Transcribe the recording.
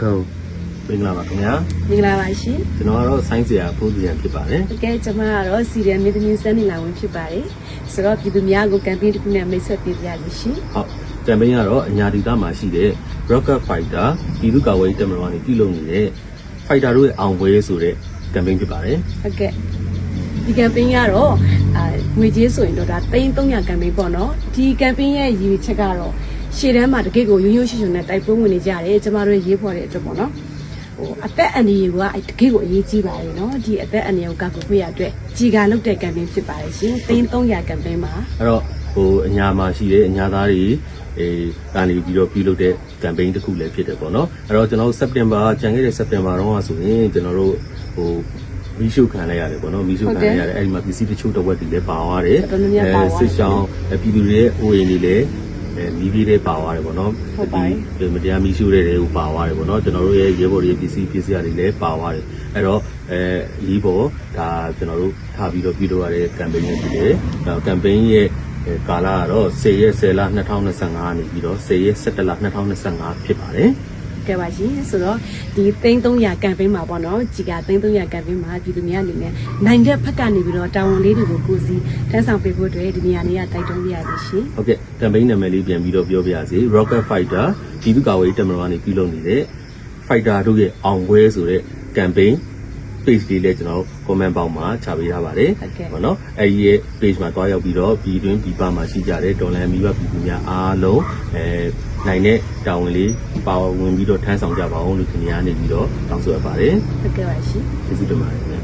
ခုံမင်္ဂလာပါခင်ဗျာမင်္ဂလာပါရှင်ကျွန်တော်ကတော့ဆိုင်းစရာဖိုးစီရန်ဖြစ်ပါတယ်။တကယ်ကျွန်မကတော့စီရီယယ်မင်းသမီးစန်းနေလာဝင်ဖြစ်ပါတယ်။ဆိုတော့ပြည်သူများကိုကမ်ပိန်းတစ်ခုနဲ့မိတ်ဆက်ပေးပြရစီရှင်ဟုတ်ကမ်ပိန်းကတော့အညာဒေသမှာရှိတဲ့ Rocket Fighter ပြည်သူ့ကာကွယ်ရေးတပ်မတော်ကနေပြုလုပ်နေတဲ့ Fighter တို့ရဲ့အောင်ပွဲဆိုတဲ့ကမ်ပိန်းဖြစ်ပါတယ်။ဟုတ်ကဲ့။ဒီကမ်ပိန်းကတော့အာငွေကြေးဆိုရင်တော့ဒါ3300ကမ်ပိန်းပေါ့နော်။ဒီကမ်ပိန်းရဲ့ရည်ရွယ်ချက်ကတော့ ရှေ့တန်းမှာတကယ့်ကိုရိုးရိုးရှင်းရှင်းနဲ့တိုက်ပွဲဝင်နေကြတယ်။ကျွန်မတို့ရေးဖော်တဲ့အတွက်ပေါ့နော်။ဟိုအသက်အန္တရာယ်ကအဲ့တကယ့်ကိုအရေးကြီးပါတယ်နော်။ဒီအသက်အန္တရာယ်ကိုကောက်ကွယ်ရအတွက်ကြီးကာလုပ်တဲ့ကမ်ပိန်းဖြစ်ပါတယ်ရှင်။3300ကမ်ပိန်းပါအဲ့တော့ဟိုအညာမှာရှိတဲ့အညာသားတွေအဲကနေပြီးတော့ပြုလုပ်တဲ့ကမ်ပိန်းတစ်ခုလည်းဖြစ်တယ်ပေါ့နော်အဲ့တော့ကျွန်တော်တို့စက်တင်ဘာကြံခဲ့တဲ့စက်တင်ဘာတော့ဆိုရင်ကျွန်တော်တို့ဟိုမီးရှို့ခံလိုက်ရတယ်ပေါ့နော်မီးရှို့ခံလိုက်ရတယ်အဲ့ဒီမှာပစ္စည်းတချို့တစ်ဝက်တွေလည်းပါသွားတယ်တော်တော်များများပါသွားတယ်စစ်ဆောင်အဲပြည်သူတွေရဲ့အိုးအိမ်တွေလည်းအဲ မီးပြေးတွေပါသွားတယ်ပေါ့နော်ဟုတ်ပါတယ်ဒီမတရားမီးရှို့တဲ့တွေကိုပါသွားတယ်ပေါ့နော်ကျွန်တော်တို့ရဲ့ရဲဘော်တွေရဲ့ပစ္စည်းပစ္စည်းတွေလည်းပါသွားတယ်အဲ့တော့အဲလီးပေါ်ဒါကျွန်တော်တို့ထားပြီးတော့ပြုလုပ်ရတဲ့ကမ်ပိန်းလေးဖြစ်တယ်အဲကမ်ပိန်းရဲ့အဲကာလကတော့10ရက်10လ2025နေပြီးတော့10ရက်17လ2025ဖြစ်ပါတယ် ကဲပါရှင်ဆိုတော့ဒီ3300ကမ်ပိန်းမှာပေါ့နော်ကြီးက3300ကမ်ပိန်းမှာပြည်သူများအနေနဲ့နိုင်တဲ့ဖက်ကနေပြီးတော့တာဝန်လေးတွေကိုကိုယ်စီတန်းဆောင်ပေးဖို့အတွက်ဒီနေရာလေးကတိုက်တွန်းပြရစီရှင်ဟုတ်ကဲ့ကမ်ပိန်းနာမည်လေးပြန်ပြီးတော့ပြောပြရစီ Rocket Fighter ပြည်သူ့ကာကွယ်ရေးတပ်မတော်ကနေပြုလုပ်နေတဲ့ Fighter တို့ရဲ့အောင်ပွဲဆိုတဲ့ campaign page လေးလည်းကျွန်တော် comment box မှာချပေးထားပါတယ်ပေါ့နော်အဲဒီရဲ့ page မှာတွားရောက်ပြီးတော့ပြည်တွင်းပြည်ပမှာရှိကြတဲ့ဒေါ်လာမီဝပြည်သူများအားလုံးအဲနိုင်တဲ့တာဝန်လေးပါဝင်ပြီးတော့ထမ်းဆောင်ကြပါအောင်လို့ခင်ဗျားနေပြီးတော့တောင်းဆိုရပါတယ်ဟုတ်ကဲ့ပါရှင်ကျေးဇူးတင်ပါတယ်ခင်ဗျာ